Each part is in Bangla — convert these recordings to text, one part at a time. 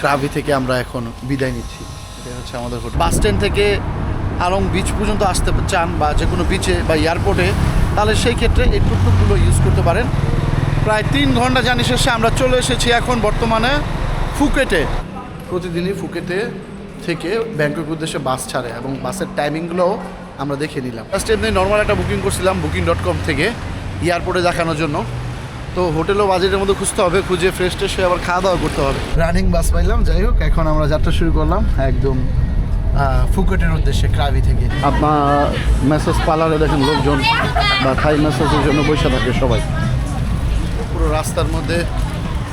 ক্রাভি থেকে আমরা এখন বিদায় নিচ্ছি। এটা হচ্ছে আমাদের হোটেল। বাস স্ট্যান্ড থেকে আলং বিচ পর্যন্ত আসতে চান বা যে কোনো বিচে বা এয়ারপোর্টে তাহলে সেই ক্ষেত্রে এই টুকটুকগুলো ইউজ করতে পারেন। প্রায় তিন ঘণ্টা জানি শেষে আমরা চলে এসেছি এখন বর্তমানে ফুকেটে। প্রতিদিনই ফুকেটে থেকে ব্যাংকক উদ্দেশ্যে বাস ছাড়ে এবং বাসের টাইমিংগুলোও আমরা দেখে নিলাম। ফার্স্ট এমনি নর্মাল একটা বুকিং করছিলাম বুকিং ডট কম থেকে এয়ারপোর্টে দেখানোর জন্য। তো হোটেলও বাজেটের মধ্যে খুঁজতে হবে খুঁজে ফ্রেশ ট্রেশ হয়ে আবার খাওয়া দাওয়া করতে হবে। রানিং বাস পাইলাম যাই হোক এখন আমরা যাত্রা শুরু করলাম একদম ফুকেটের উদ্দেশ্যে ক্রাভি থেকে। আপনার মেসেজ পার্লারে দেখেন লোকজন বা থাই মেসেজের জন্য বসে থাকে সবাই। পুরো রাস্তার মধ্যে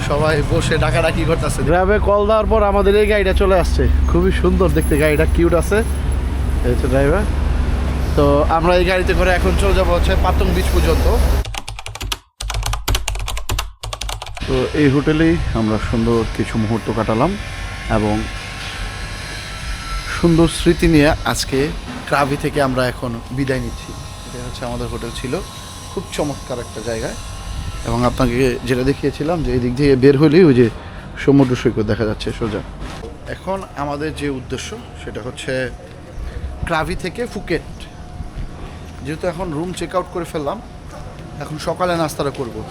সবাই বসে ডাকাডাকি করতেছে। গ্রামে কল দেওয়ার পর আমাদের এই গাড়িটা চলে আসছে। খুবই সুন্দর দেখতে গাড়িটা কিউট আছে। এই ড্রাইভার তো আমরা এই গাড়িতে করে এখন চলে যাব হচ্ছে পাতং বিচ পর্যন্ত। তো এই হোটেলেই আমরা সুন্দর কিছু মুহূর্ত কাটালাম এবং সুন্দর স্মৃতি নিয়ে আজকে ক্রাভি থেকে আমরা এখন বিদায় নিচ্ছি। এটা হচ্ছে আমাদের হোটেল ছিল। খুব চমৎকার একটা জায়গায়। এবং আপনাকে যেটা দেখিয়েছিলাম যে এই দিক থেকে বের হলেই ওই যে সমুদ্র সৈকত দেখা যাচ্ছে, সোজা। এখন আমাদের যে উদ্দেশ্য, সেটা হচ্ছে ক্রাভি থেকে ফুকেট। যেহেতু এখন রুম চেক আউট করে ফেললাম, এখন সকালে নাস্তাটা করব।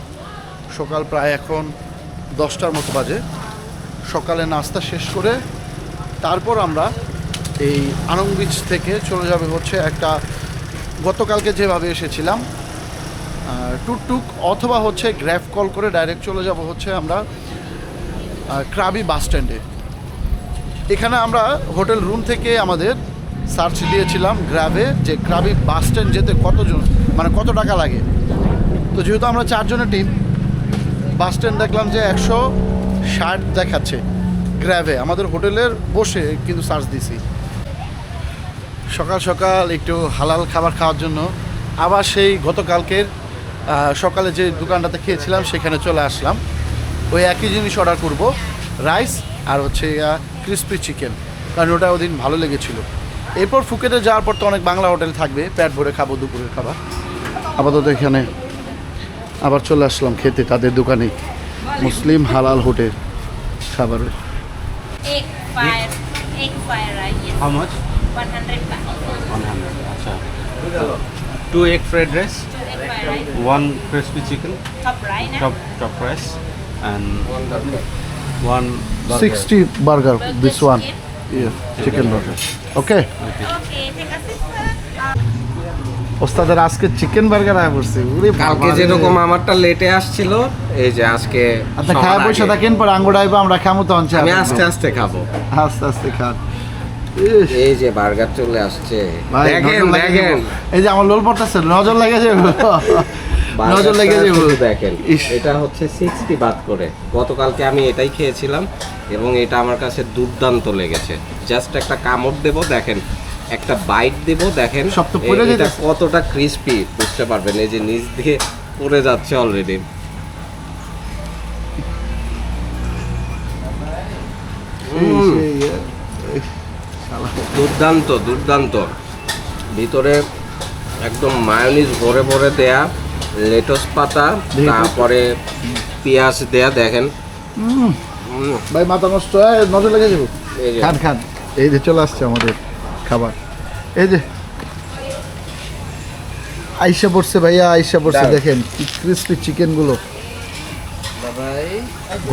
সকাল প্রায় এখন দশটার মতো বাজে। সকালে নাস্তা শেষ করে তারপর আমরা এই আনং বিচ থেকে চলে যাবে হচ্ছে একটা গতকালকে যেভাবে এসেছিলাম টুকটুক অথবা হচ্ছে গ্র্যাফ কল করে ডাইরেক্ট চলে যাব হচ্ছে আমরা ক্রাবি বাস স্ট্যান্ডে এখানে আমরা হোটেল রুম থেকে আমাদের সার্চ দিয়েছিলাম গ্র্যাবে যে ক্রাবি বাস স্ট্যান্ড যেতে কতজন মানে কত টাকা লাগে। তো যেহেতু আমরা চারজনের টিম বাস স্ট্যান্ড দেখলাম যে একশো ষাট দেখাচ্ছে গ্র্যাভে আমাদের হোটেলের বসে কিন্তু সার্চ দিছি। সকাল সকাল একটু হালাল খাবার খাওয়ার জন্য। আবার সেই গতকালকের সকালে যে দোকানটাতে খেয়েছিলাম সেখানে চলে আসলাম। ওই একই জিনিস অর্ডার করব রাইস আর হচ্ছে ক্রিসপি চিকেন কারণ ওটা ওদিন ভালো লেগেছিল। এরপর ফুকেটে যাওয়ার পর তো অনেক বাংলা হোটেল থাকবে, পেট ভরে খাব দুপুরের খাবার। আপাতত এখানে আবার চলে আসলাম খেতে তাদের দোকানে। মুসলিম হালাল হোটেল খাবার। Two egg fried rice one crispy chicken top top rice one sixty burger this one chicken burger okay ওস্তাদের আজকে চিকেন বার্গার আয় পড়ছে। উরে কালকে। যেরকম আমারটা লেটে আসছিল এই যে আজকে আপনি সবার খায় পয়সা থাকেন পর আঙ্গুর আইবা আমরা খামো তো আনছি আমি আস্তে আস্তে খাব। আস্তে আস্তে খান। এই যে বার্গার চলে আসছে। দেখেন দেখেন। এই যে আমার লোল পড়তেছে নজর লেগে যাবে নজর লেগে যাবে দেখেন এটা হচ্ছে সিক্সটি বাদ করে। গতকালকে আমি এটাই খেয়েছিলাম এবং এটা আমার কাছে দুর্দান্ত লেগেছে। জাস্ট একটা কামড় দেব দেখেন। একটা বাইট দেব দেখেন। এটা কতটা ক্রিস্পি বুঝতে পারবেন এই যে নিচ দিয়ে পড়ে যাচ্ছে অলরেডি। দুর্দান্ত দুর্দান্ত। ভিতরে একদম মায়োনিজ ভরে ভরে দেয়া লেটস পাতা। তারপরে পেঁয়াজ দেয়া দেখেন। ভাই মাথা নষ্ট হয় নজর লেগে যাব। খান খান। এই যে চলে আসছে আমাদের। খাবার। এই যে আইসা পড়ছে ভাইয়া আইসা পড়ছে দেখেন কি ক্রিস্পি চিকেনগুলো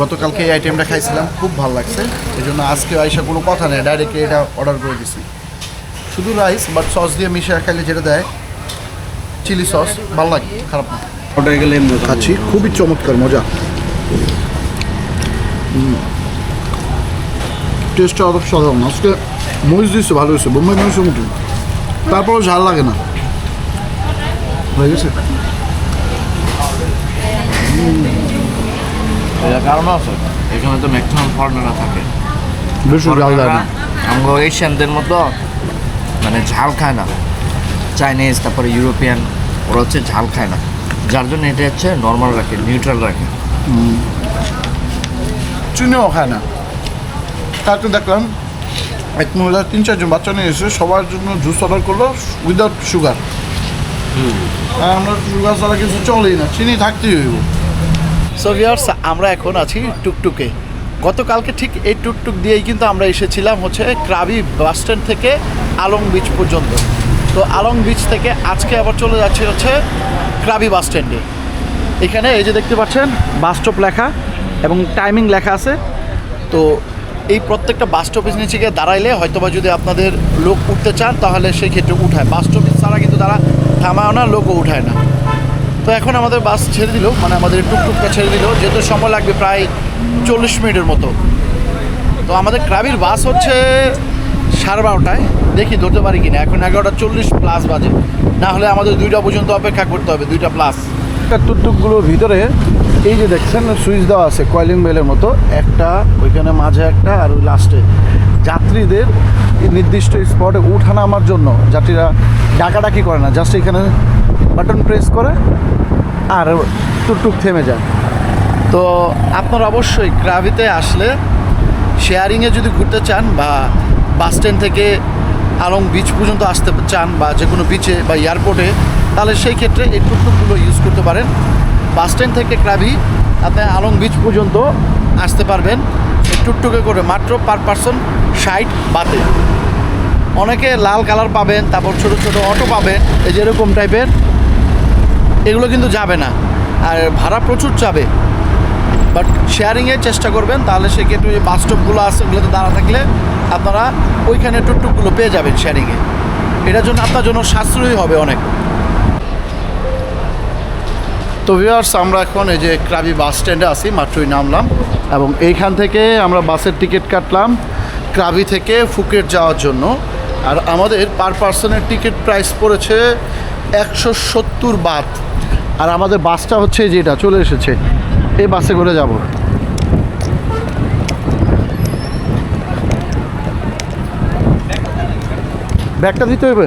গতকালকে এই আইটেমটা খাইছিলাম খুব ভালো লাগছে। এই জন্য আজকে আইসা কোনো কথা নেই ডাইরেক্ট এটা অর্ডার করে দিছি। শুধু রাইস বাট সস দিয়ে মিশিয়ে খাইলে যেটা দেয় চিলি সস ভালো লাগে খারাপ না। Order গেলে খাচ্ছি খুবই চমৎকার মজা। টেস্টটা অত সাধারণ আজকে মরিচ দিচ্ছে ভালো হয়েছে। বোম্বাই মরিচের মতো তারপরেও ঝাল লাগে না। হয়ে গেছে? এটার কারণ আছে? এখানে তো ম্যাক্সিমাম ফরেনাররা থাকে। বেশি ঝাল দেয় না। আমরা এশিয়ানদের মতো মানে ঝাল খায় না। চাইনিজ তারপরে ইউরোপিয়ান ওরা হচ্ছে ঝাল খায় না। যার জন্য এটা হচ্ছে নর্মাল রাখে নিউট্রাল রাখে। চিনিও খায় না। তাকে দেখলাম এক মহিলা তিন চারজন বাচ্চা নিয়ে এসে সবার জন্য জুস অর্ডার করল উইদাউট সুগার আর আমরা সুগার ছাড়া কিছু চলেই না চিনি থাকতেই হইব। সো আমরা এখন আছি টুকটুকে। গতকালকে ঠিক এই টুকটুক দিয়েই কিন্তু আমরা এসেছিলাম হচ্ছে ক্রাবি বাস স্ট্যান্ড থেকে আলং বিচ পর্যন্ত। তো আলং বিচ থেকে আজকে আবার চলে যাচ্ছে হচ্ছে ক্রাবি বাস স্ট্যান্ডে এখানে এই যে দেখতে পাচ্ছেন বাস স্টপ লেখা এবং টাইমিং লেখা আছে। তো এই প্রত্যেকটা বাস স্টপেজ নিচে গিয়ে দাঁড়াইলে হয়তোবা যদি আপনাদের লোক উঠতে চান, তাহলে সেই ক্ষেত্রে উঠায়। বাস স্টপেজ ছাড়া কিন্তু তারা থামায় না, লোকও উঠায় না। তো এখন আমাদের বাস ছেড়ে দিল মানে আমাদের টুকটুকটা ছেড়ে দিল, যেহেতু সময় লাগবে প্রায় চল্লিশ মিনিটের মতো। তো আমাদের ক্রাবির বাস হচ্ছে সাড়ে বারোটায়। দেখি ধরতে পারি কিনা, এখন এগারোটা চল্লিশ প্লাস বাজে। না হলে আমাদের দুইটা পর্যন্ত অপেক্ষা করতে হবে, দুইটা প্লাস টুকটুকগুলোর ভিতরে এই যে দেখছেন, সুইচ দেওয়া আছে, কয়েলিং বেলের মতো। একটা, ওইখানে মাঝে একটা, আর ওই লাস্টে যাত্রীদের নির্দিষ্ট স্পটে উঠা নামার জন্য যাত্রীরা ডাকাডাকি করে না জাস্ট এখানে বাটন প্রেস করে আর টুকটুক থেমে যায়। তো আপনারা অবশ্যই ক্রাভিতে আসলে শেয়ারিংয়ে যদি ঘুরতে চান বা বাস স্ট্যান্ড থেকে আলং বিচ পর্যন্ত আসতে চান বা যে কোনো বিচে বা এয়ারপোর্টে তাহলে সেই ক্ষেত্রে এই টুকটুকগুলো ইউজ করতে পারেন। বাস স্ট্যান্ড থেকে ক্রাবি আপনি আলং বিচ পর্যন্ত আসতে পারবেন। টুকটুকে করে মাত্র পার পারসন ষাট বাতে। অনেকে লাল কালার পাবেন, তারপর ছোট ছোট অটো পাবেন, এই যেরকম টাইপের এগুলো কিন্তু যাবে না, আর ভাড়া প্রচুর যাবে বাট শেয়ারিংয়ে চেষ্টা করবেন, তাহলে সেক্ষেত্রে যে বাস স্টপগুলো আছে, ওগুলোতে দাঁড়া থাকলে আপনারা ওইখানে টুকটুকগুলো পেয়ে যাবেন শেয়ারিংয়ে এটার জন্য আপনার জন্য সাশ্রয়ী হবে অনেক। তো ভিউয়ার্স আমরা এখন এই যে ক্রাবি বাস স্ট্যান্ডে আছি, মাত্রই নামলাম। এবং এইখান থেকে আমরা বাসের টিকিট কাটলাম ক্রাবি থেকে ফুকেট যাওয়ার জন্য। আর আমাদের পার পার্সনের টিকিট প্রাইস পড়েছে একশো সত্তর বাত আর আমাদের বাসটা হচ্ছে যেটা চলে এসেছে। এই বাসে করে যাব। ব্যাগটা দিতে হবে?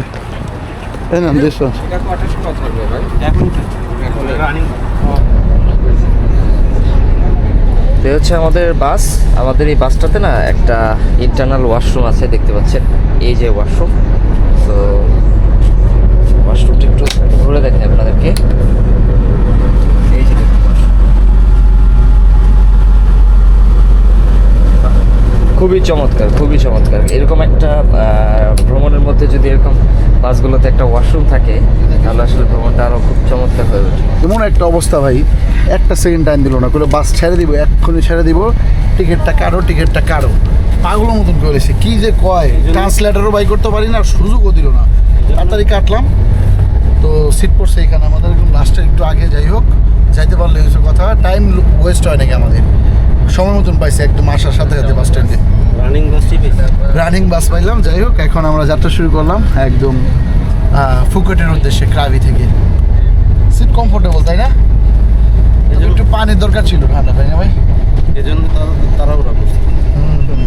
তো হচ্ছে আমাদের বাস। আমাদের এই বাসটাতে না একটা ইন্টারনাল ওয়াশরুম আছে, দেখতে পাচ্ছেন? এই যে ওয়াশরুম তো ওয়াশরুমটা একটু ঘুরে দেখেন আপনাদেরকে। এই যে খুবই চমৎকার খুবই চমৎকার। এরকম একটা ভ্রমণের মধ্যে যদি এরকম বাসগুলোতে একটা ওয়াশরুম থাকে তাহলে আসলে ভ্রমণটা আরও খুব চমৎকার হয়ে ওঠে। এমন একটা অবস্থা ভাই একটা সেকেন্ড টাইম দিল না করে বাস ছেড়ে দিব এক্ষুনি ছেড়ে দিব টিকিটটা কাটো টিকিটটা কাটো পাগলের মতন করেছে কি যে কয়? ট্রান্সলেটারও বাই করতে পারি না আর সুযোগও দিল না। তাড়াতাড়ি কাটলাম। তো সিট পড়ছে এখানে আমাদের একদম লাস্টে একটু আগে যাই হোক যাইতে পারলে হয়েছে কথা টাইম ওয়েস্ট হয় নাকি আমাদের? সময় মতন পাইছে একদম আসার সাথে সাথে বাস স্ট্যান্ডে রানিং বাস রানিং বাস পাইলাম যাই হোক এখন আমরা যাত্রা শুরু করলাম একদম ফুকেটের উদ্দেশ্যে ক্রাবি থেকে। সিট কমফোর্টেবল তাই না? একটু পানির দরকার ছিল ঠান্ডা তাই না ভাই? এজন্য তারা তাড়াহুড়া করছে। হুম, হুম।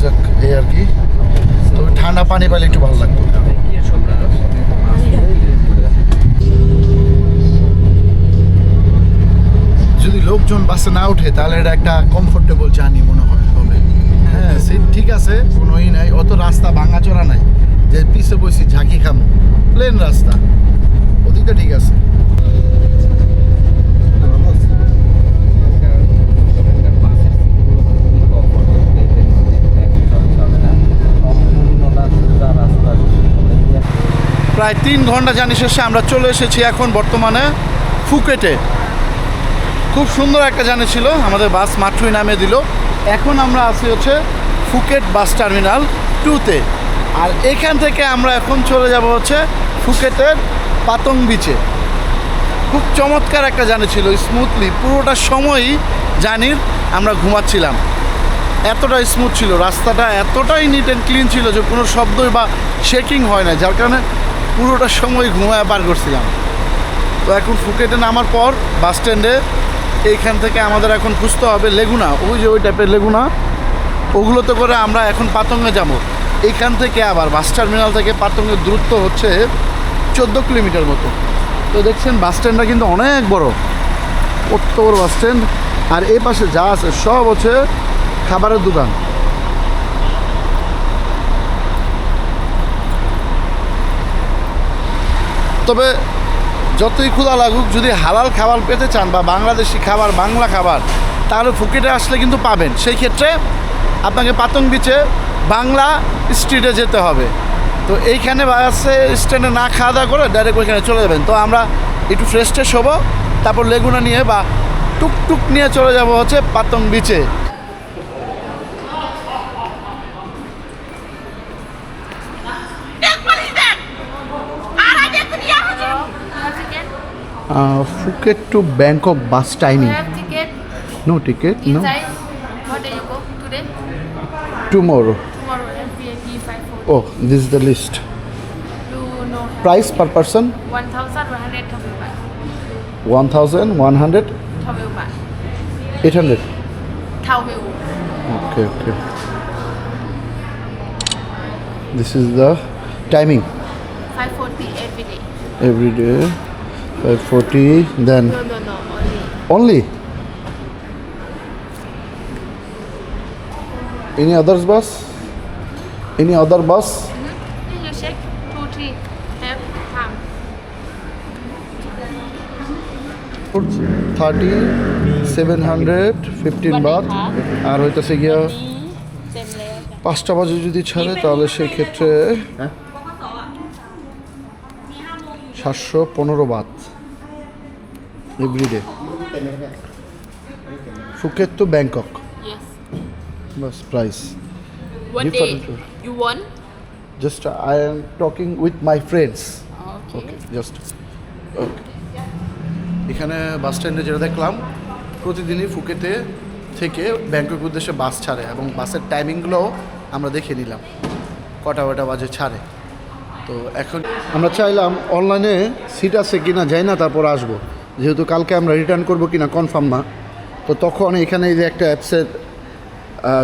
যাক এই আর কি। তবে ঠান্ডা পানি পাইলে একটু ভালো লাগতো। যদি লোকজন বাসে না ওঠে তাহলে এটা একটা কমফোর্টেবল জার্নি মনে হয় হবে। হ্যাঁ সিট ঠিক আছে কোনোই নাই অত রাস্তা ভাঙাচোরা নাই যে পিছে বসি ঝাঁকি খামো প্লেন রাস্তা। ওদিকটা ঠিক আছে। প্রায় তিন ঘণ্টা জানি শেষে আমরা চলে এসেছি এখন বর্তমানে ফুকেটে। খুব সুন্দর একটা জানি ছিল, আমাদের বাস মাত্রই নামে দিল। এখন আমরা আছি হচ্ছে ফুকেট বাস টার্মিনাল টুতে। আর এখান থেকে আমরা এখন চলে যাব হচ্ছে ফুকেটের পাতং বিচে খুব চমৎকার একটা জানি ছিল স্মুথলি পুরোটা সময়ই জানির আমরা ঘুমাচ্ছিলাম। এতটা স্মুথ ছিল, রাস্তাটা এতটাই নিট অ্যান্ড ক্লিন ছিল যে কোনো শব্দই বা শেকিং হয় না যার কারণে পুরোটা সময় ঘুমায় পার করছিলাম। তো এখন ফুকেটে নামার পর বাস স্ট্যান্ডে এইখান থেকে আমাদের এখন খুঁজতে হবে লেগুনা। ওই যে ওই টাইপের লেগুনা। ওগুলোতে করে আমরা এখন পাতঙ্গে যাব। এইখান থেকে আবার বাস টার্মিনাল থেকে পাতঙ্গের দূরত্ব হচ্ছে চোদ্দ কিলোমিটার মতো। তো দেখছেন, বাস স্ট্যান্ডটা কিন্তু অনেক বড়। কত বড় বাস স্ট্যান্ড। আর এই পাশে যা আছে সব হচ্ছে খাবারের দোকান। তবে যতই ক্ষুধা লাগুক, যদি হালাল খাবার পেতে চান বা বাংলাদেশি খাবার, বাংলা খাবার, তাহলে ফুকেটে আসলে কিন্তু পাবেন। সেই ক্ষেত্রে আপনাকে পাতং বিচে বাংলা স্ট্রিটে যেতে হবে। তো এইখানে বাসে স্ট্যান্ডে না খাওয়া দাওয়া করে ডাইরেক্ট ওইখানে চলে যাবেন। তো আমরা একটু ফ্রেশ ট্রেশ হব, তারপর লেগুনা নিয়ে বা টুকটুক নিয়ে চলে যাব হচ্ছে পাতং বিচে। Uh, Phuket to Bangkok bus timing. I have ticket. No ticket. Inside. No. What day you go today? Tomorrow. Tomorrow. FBAP 540. Oh, this is the list. You know. Price per person? One thousand one hundred Tamil baht. One thousand one hundred. Tamil baht. Eight hundred. Tamil. Okay. Okay. This is the timing. 5:40 every day. Every day. 540 then No, no, no, only. only any others bus any other bus Then you check two, three. Have seven hundred fifteen baht আর হইতেছে গিয়া পাঁচটা বাজে যদি ছাড়ে তাহলে সেই ক্ষেত্রে সাতশো পনেরো baht everyday Phuket to Bangkok. Bus price? Just I am talking with my friends Okay. Okay just okay এখানে বাস স্ট্যান্ডে যেটা দেখলাম প্রতিদিনই ফুকেতে থেকে ব্যাংকক উদ্দেশ্যে বাস ছাড়ে এবং বাসের টাইমিংগুলোও আমরা দেখে নিলাম। কটা কটা বাজে ছাড়ে। তো এখন আমরা চাইলাম অনলাইনে সিট আছে কি না যাই না তারপর আসব। যেহেতু কালকে আমরা রিটার্ন করব কি না কনফার্ম না। তো তখন এখানে এই যে একটা অ্যাপসের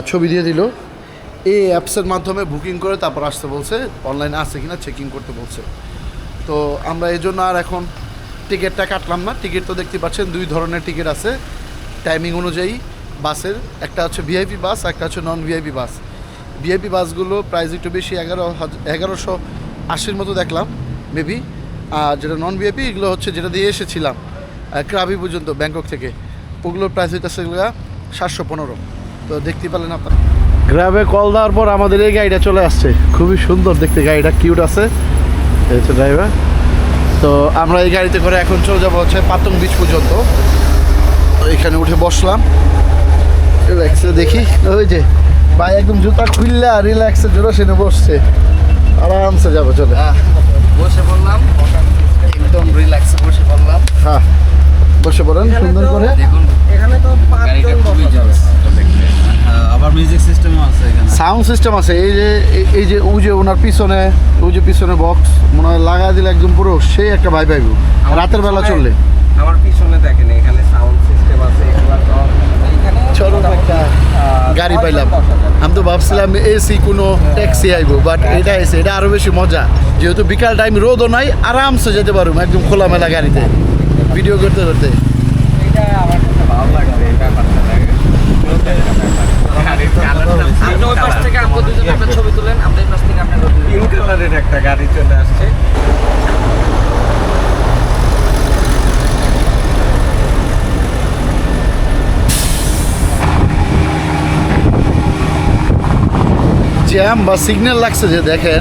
ছবি দিয়ে দিল। এই অ্যাপসের মাধ্যমে বুকিং করে তারপর আসতে বলছে অনলাইনে আছে কি না চেকিং করতে বলছে। তো আমরা এই জন্য আর এখন টিকিটটা কাটলাম না। টিকিট তো দেখতে পাচ্ছেন, দুই ধরনের টিকিট আছে। টাইমিং অনুযায়ী বাসের, একটা হচ্ছে ভিআইপি বাস, একটা হচ্ছে নন ভিআইপি বাস। ভিআইপি বাসগুলো প্রাইস একটু বেশি, এগারো হাজার এগারোশো আশির মতো দেখলাম মেবি আর যেটা নন ভিআইপি এগুলো হচ্ছে যেটা দিয়ে এসেছিলাম ক্রাবি পর্যন্ত ব্যাংকক থেকে। ওগুলোর প্রাইস হইতেছে সাতশো পনেরো। তো দেখতে পেলেন আপনার। গ্রাবে কল দেওয়ার পর আমাদের এই গাড়িটা চলে আসছে। খুবই সুন্দর দেখতে, গাড়িটা কিউট আছে। ড্রাইভার তো আমরা এই গাড়িতে করে এখন চলে যাব হচ্ছে পাতং বিচ পর্যন্ত। এখানে উঠে বসলাম। রিল্যাক্সে দেখি, ওই যে ভাই একদম জুতা খুললে রিল্যাক্সে জোরে সেনে বসছে। আরামসে যাব চলে। বসে বললাম একদম রিল্যাক্সে বসে পড়লাম। হ্যাঁ বসে পড়েন সুন্দর করে। দেখুন এখানে তো গাড়িটা খুবই আবার মিউজিক সিস্টেমও আছে এখানে। সাউন্ড সিস্টেম আছে এই যে এই- এই যে ওই যে ওনার পিছনে ওই যে পিছনে বক্স মনে হয় লাগা দিলে একদম পুরো সেই একটা ভাই পাইব রাতের বেলা চললে। আমার পিছনে দেখেন এখানে সাউন্ড সিস্টেম আছে এগুলা এইখানে চরম একটা গাড়ি পাইলাম। আমি তো ভাবছিলাম এসি কোনো ট্যাক্সি আইবো বাট এটা এসে এটা আরও বেশি মজা। যেহেতু বিকাল টাইম রোদও নাই আরামসে যেতে পারব একদম খোলামেলা গাড়িতে। ভিডিও করতে করতে। ছবি তুলেন এই পাশ থেকে আপনার একটা গাড়ি চলে আসছে। জ্যাম বা সিগন্যাল লাগছে যে দেখেন,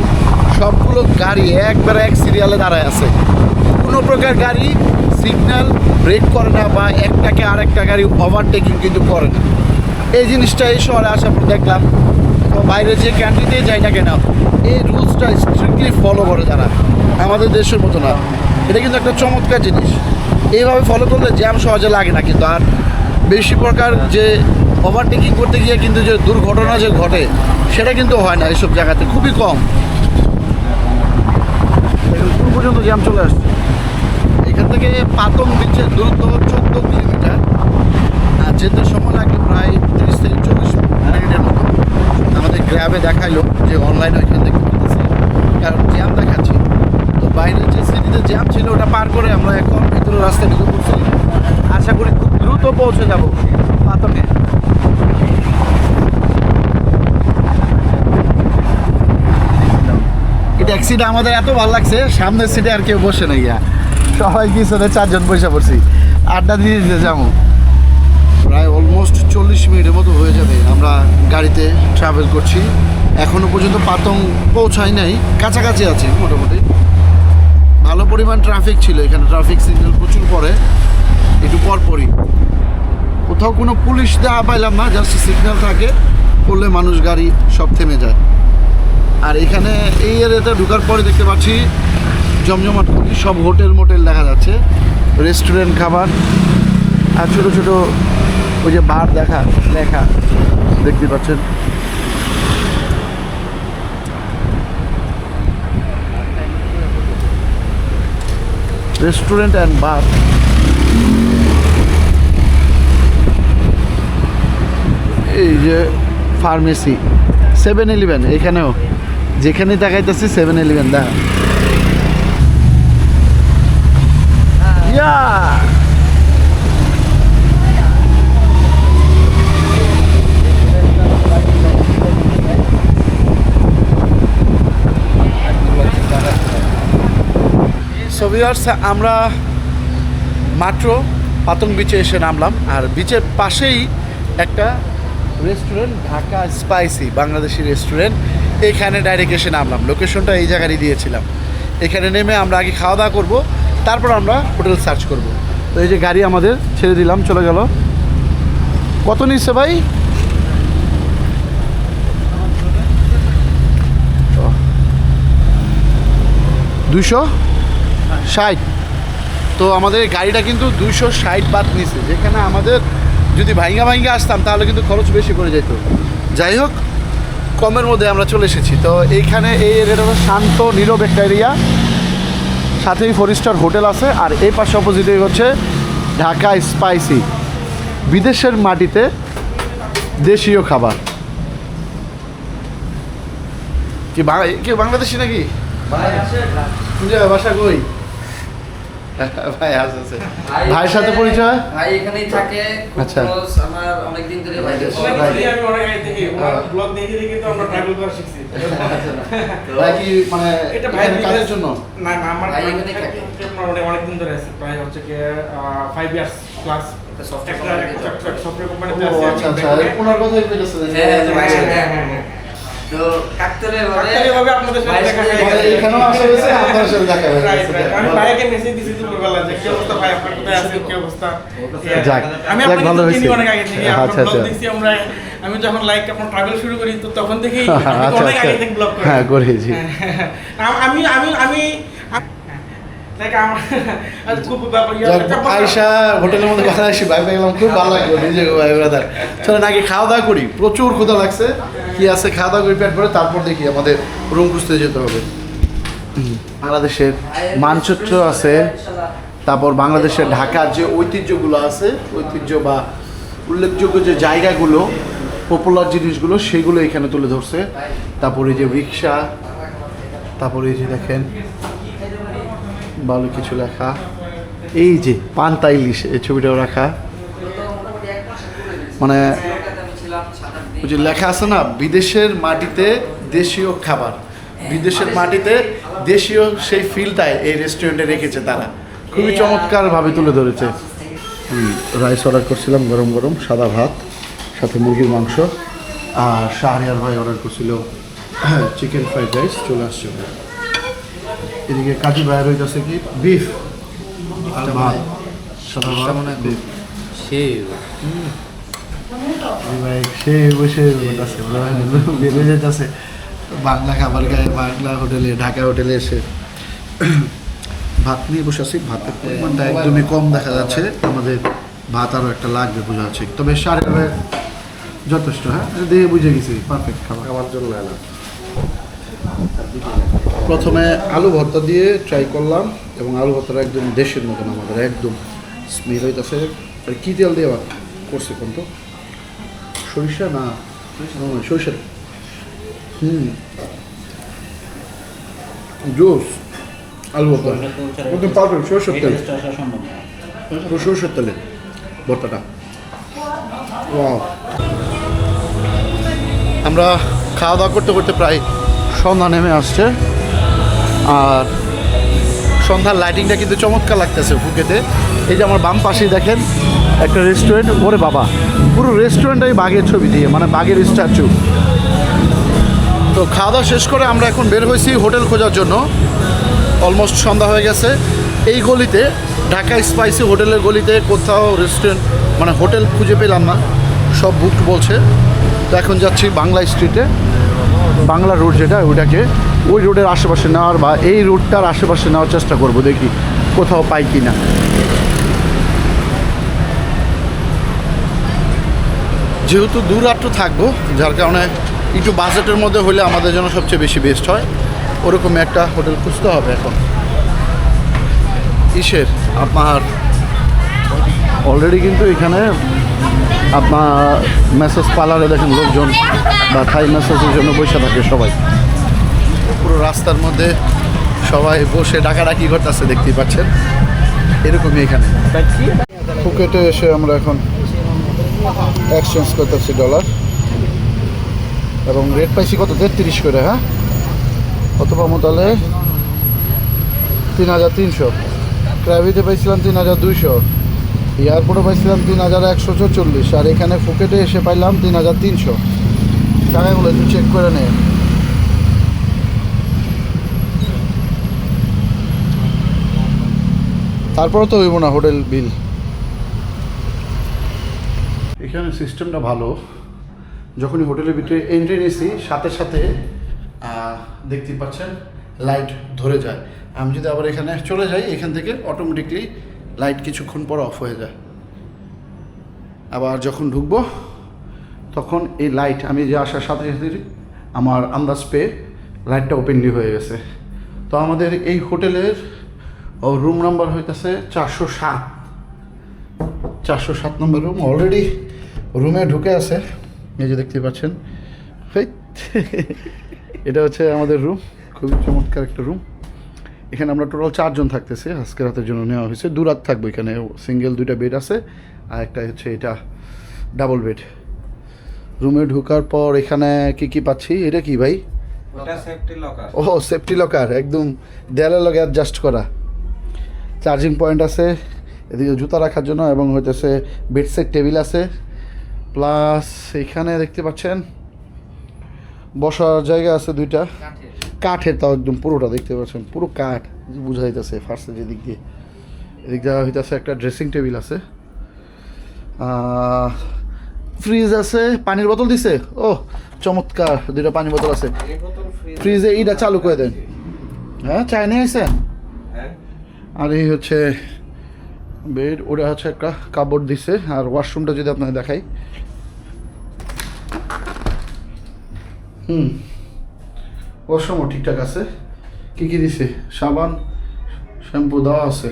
সবগুলো গাড়ি একবারে এক সিরিয়ালে দাঁড়ায় আছে। কোনো প্রকার গাড়ি সিগন্যাল ব্রেক করে না বা একটাকে আরেকটা গাড়ি ওভারটেকিং কিন্তু করে না। এই জিনিসটা এই শহরে আসার পর দেখলাম বাইরে যে কান্ট্রিতেই যাই না কেন, এই রুলসটা স্ট্রিক্টলি ফলো করে তারা আমাদের দেশের মতো না। এটা কিন্তু একটা চমৎকার জিনিস। এইভাবে ফলো করলে জ্যাম সহজে লাগে না কিন্তু। আর বেশি প্রকার যে ওভারটেকিং করতে গিয়ে কিন্তু যে দুর্ঘটনা যে ঘটে সেটা কিন্তু হয় না এইসব জায়গাতে খুবই কম। দেখুন, পর্যন্ত জ্যাম চলে আসছে। এখান থেকে পাতং বিচের দূরত্ব চোদ্দ কিলোমিটার। আর যেতে সময় লাগে প্রায় তিরিশ থেকে চল্লিশ মিনিটের মতো। আমাদের গ্র্যাবে দেখাইলো যে অনলাইনে ওইখান থেকে কারণ জ্যাম দেখাচ্ছে। তো বাইরে যে সিটিতে জ্যাম ছিল ওটা পার করে আমরা এখন ভিতরে রাস্তায় ঢুকে পড়ছি। আশা করি খুব দ্রুত পৌঁছে যাব পাতকে ট্যাক্সিটা আমাদের এত ভালো লাগছে, সামনের সিটে আর কেউ বসে নাই গিয়া সবাই পিছনে চারজন বসে পড়ছি। আড্ডা দিয়ে দিতে যাব। প্রায় অলমোস্ট চল্লিশ মিনিটের মতো হয়ে যাবে আমরা গাড়িতে ট্রাভেল করছি। এখনও পর্যন্ত পাতং পৌঁছাই নাই, কাছাকাছি আছি মোটামুটি। ভালো পরিমাণ ট্রাফিক ছিল, এখানে ট্রাফিক সিগন্যাল প্রচুর পরে একটু পরপরই কোথাও কোনো পুলিশ দেওয়া পাইলাম না জাস্ট সিগন্যাল থাকে, করলে মানুষ গাড়ি সব থেমে যায়। আর এখানে এই এরিয়াতে ঢোকার পরে দেখতে পাচ্ছি জমজমাট খুবই, সব হোটেল মোটেল দেখা যাচ্ছে। রেস্টুরেন্ট, খাবার আর ছোটো ছোটো ওই যে বার দেখা, লেখা, দেখতে পাচ্ছেন। Restaurant and bar. এই যে ফার্মেসি, সেভেন ইলেভেন, এখানেও। যেখানে দেখাইতেছি সেভেন ইলেভেন ভিউয়ার্স আমরা মাত্র পাতং বিচে এসে নামলাম, আর বিচের পাশেই একটা restaurant Dhaka spicy Bangladeshi restaurant এখানে ডাইরেক্ট এসে নামলাম। লোকেশনটা এই জায়গারই দিয়েছিলাম। এখানে নেমে আমরা আগে খাওয়া দাওয়া করব, তারপর আমরা হোটেল সার্চ করব। তো এই যে গাড়ি আমাদের ছেড়ে দিলাম, চলে গেল। কত নিচ্ছে ভাই? দুশো ষাট। তো আমাদের গাড়িটা কিন্তু দুশো ষাট বাদ নিছে। যেখানে আমাদের যদি ভাইঙ্গা ভাইঙ্গা আসতাম, তাহলে কিন্তু খরচ বেশি করে যেত। যাই হোক কমের মধ্যে আমরা চলে এসেছি। তো এইখানে এই এরিয়াটা শান্ত নীরব একটা এরিয়া। সাথেই ফোর স্টার হোটেল আছে আর এই পাশে অপোজিটে হচ্ছে ঢাকা স্পাইসি বিদেশের মাটিতে দেশীয় খাবার। কি কেউ বাংলাদেশি নাকি? বাসা কই? ভাই আছে ভাইয়ের সাথে পরিচয়? ভাই এখানেই থাকে আচ্ছা। আমার অনেকদিন ধরে ভাই আমি অনেক আগে থেকে ব্লগ দেখে দেখে তো আমরা ট্রাভেল করা শিখছি। ভাই কি মানে এটা ভাই কাজের জন্য? না না আমার ভাই এখানেই থাকে। অনেক দিন ধরে আছে প্রায় হচ্ছে কি ফাইভ ইয়ার্স প্লাস করে। সফটওয়্যার কোম্পানিতে আছি। আচ্ছা আচ্ছা। ওনার কথাই হ্যাঁ, হ্যাঁ, হ্যাঁ। তো কাকতালীয় ভাবে কাকতালীয়ভাবে আপনাদের সাথে দেখা হয়ে এখানেও আসা হয়েছে আপনার সাথে দেখা হয়ে গেছে। আমি ভাইকে মেসেজ দিছি দুপুরবেলা যে কি অবস্থা ভাই? আপনার কোথায় আছেন? কি অবস্থা? যাক, আমি আপনাকে ভালো হয়েছে। অনেক আগে থেকে আচ্ছা, আচ্ছা। দেখছি আমরা। আমি যখন লাইক আপনার ট্রাভেল শুরু করি তো তখন থেকেই আমি আচ্ছা অনেক আগে থেকে ব্লগ করি। হ্যাঁ করেছি। আমি আমি আমি হোটেলের মধ্যে কথা আসি ভাই পেলাম খুব ভালো লাগল নিজে ভাই ব্রাদার চলেন আগে খাওয়া দাওয়া করি প্রচুর ক্ষুধা লাগছে কি আছে খাওয়া দাওয়া করি পেট ভরে তারপর দেখি আমাদের রুম খুঁজতে যেতে হবে। বাংলাদেশের মানচিত্র আছে তারপর বাংলাদেশের ঢাকার যে ঐতিহ্যগুলো আছে ঐতিহ্য বা উল্লেখযোগ্য যে জায়গাগুলো পপুলার জিনিসগুলো সেগুলো এখানে তুলে ধরছে। তারপরে যে রিক্সা তারপরে এই যে দেখেন ভালো কিছু লেখা। এই যে পান্তা ইলিশ, এই ছবিটাও রাখা। মানে যে লেখা আছে না, বিদেশের মাটিতে দেশীয় খাবার। বিদেশের মাটিতে দেশীয় সেই ফিলটাই এই রেস্টুরেন্টে রেখেছে তারা। খুবই চমৎকারভাবে তুলে ধরেছে। রাইস অর্ডার করছিলাম গরম গরম, সাদা ভাত, সাথে মুরগির মাংস। আর শাহরিয়ার ভাই অর্ডার করছিল চিকেন ফ্রাইড রাইস চলে আসছে। এদিকে কাজী ভাইয়ের হইতেছে কি? বিফ। আর ভাত। সাদা ভাত বিফ। ভাই সে বসে বলতেছে বেড়ে যেতেছে বাংলা খাবার গায়ে বাংলা হোটেলে ঢাকা হোটেলে এসে। ভাত নিয়ে বসে আছি। ভাতের পরিমাণটা একদমই কম দেখা যাচ্ছে। আমাদের ভাত আরও একটা লাগবে বোঝা যাচ্ছে। তবে সাড়ে যথেষ্ট হ্যাঁ? দিয়ে বুঝে গেছি পারফেক্ট খাবার। আমার জন্য না প্রথমে আলু ভর্তা দিয়ে ট্রাই করলাম এবং আলু ভর্তাটা একদম দেশের মতন আমাদের একদম স্মেল হইতেছে। আর কী তেল দিয়ে আবার করছে কোন তো? সরিষা না? সরিষার হুম। জুস। আলু ভর্তা। একদম পারফেক্ট সরষের তেল। সরষের তেলে ভর্তাটা। ওয়াও আমরা খাওয়া দাওয়া করতে করতে প্রায় সন্ধ্যা নেমে আসছে। আর সন্ধ্যার লাইটিংটা কিন্তু চমৎকার লাগতেছে ফুকেতে। এই যে আমার বাম পাশেই দেখেন, একটা রেস্টুরেন্ট ওরে বাবা, পুরো রেস্টুরেন্টটাই বাঘের ছবি দিয়ে মানে বাঘের স্ট্যাচু তো খাওয়া দাওয়া শেষ করে আমরা এখন বের হয়েছি হোটেল খোঁজার জন্য। অলমোস্ট সন্ধ্যা হয়ে গেছে। এই গলিতে, ঢাকা স্পাইসি হোটেলের গলিতে কোথাও রেস্টুরেন্ট মানে হোটেল খুঁজে পেলাম না, সব বুকড বলছে। তো এখন যাচ্ছি বাংলা স্ট্রিটে বাংলা রোড যেটা, ওইটাকে ওই রোডের আশেপাশে নেওয়ার বা এই রোডটার আশেপাশে নেওয়ার চেষ্টা করব দেখি কোথাও পাই কি না যেহেতু দূর রাত্র থাকব, যার কারণে একটু বাজেটের মধ্যে হলে আমাদের জন্য সবচেয়ে বেশি বেস্ট হয়। ওরকম একটা হোটেল খুঁজতে হবে এখন। ইসের, আপনার। অলরেডি কিন্তু এখানে আপনার মেসেজ পার্লারে দেখেন লোকজন বা থাই মেসেজের জন্য বসে থাকে সবাই। পুরো রাস্তার মধ্যে সবাই বসে ডাকাডাকি করতেছে, দেখতেই পাচ্ছেন। এরকমই এখানে। ফুকেটে এসে আমরা এখন এক্সচেঞ্জ করতেছি ডলার এবং রেট পাইছি কত? তেত্রিশ করে হ্যাঁ? কত পাবো তাহলে তিন হাজার তিনশো। প্রাইভেটে পাইছিলাম তিন হাজার দুইশো। এয়ারপোর্টে পাইছিলাম তিন হাজার একশো চল্লিশ আর এখানে ফুকেটে এসে পাইলাম তিন হাজার তিনশো। টাকাগুলো একটু চেক করে নে। তারপরে তো হইব না হোটেল বিল। এখানে সিস্টেমটা ভালো। যখনই হোটেলের ভিতরে এন্ট্রি নিয়েছি সাথে সাথে আহ, দেখতেই পাচ্ছেন লাইট ধরে যায়। আমি যদি আবার এখানে চলে যাই এখান থেকে অটোমেটিকলি লাইট কিছুক্ষণ পর অফ হয়ে যায়। আবার যখন ঢুকবো, তখন এই লাইট আমি যে আসার সাথে সাথে আমার আন্দাজ পেয়ে লাইটটা ওপেনলি হয়ে গেছে। তো আমাদের এই হোটেলের রুম নাম্বার হইতেছে চারশো সাত। চারশো সাত নম্বর রুম অলরেডি রুমে ঢুকে আছে। এই যে দেখতে পাচ্ছেন। এটা হচ্ছে আমাদের রুম খুবই চমৎকার একটা রুম এখানে আমরা টোটাল চারজন থাকতেছি আজকে রাতের জন্য নেওয়া হয়েছে। দু রাত থাকব এখানে সিঙ্গেল দুইটা বেড আছে আর একটা হচ্ছে এটা ডাবল বেড রুমে ঢোকার পর এখানে কি কি পাচ্ছি? এটা কি ভাই? সেফটি লকার ও সেফটি লকার একদম দেয়ালের লগে অ্যাডজাস্ট করা। চার্জিং পয়েন্ট আছে এদিকে জুতা রাখার জন্য এবং হইতেছে বেডসেট টেবিল আছে। প্লাস এখানে দেখতে পাচ্ছেন বসার জায়গা আছে দুইটা। কাঠের তাও একদম পুরোটা দেখতে পাচ্ছেন পুরো কাঠ বোঝা যাইতেছে ফার্স্টে যেদিক দিয়ে। এদিক দিয়ে হইতেছে একটা ড্রেসিং টেবিল আছে। ফ্রিজ আছে পানির বোতল দিছে। ও চমৎকার দুইটা পানির বোতল আছে। ফ্রিজে এইটা চালু করে দেন। হ্যাঁ চাইনি আইসেন? হ্যাঁ। আর এই হচ্ছে বেড ওটা হচ্ছে একটা কাপড় দিছে। আর ওয়াশরুমটা যদি আপনাকে দেখাই। হুম। ওয়াশরুমও ঠিকঠাক আছে। কি কি দিছে? সাবান শ্যাম্পু দেওয়া আছে।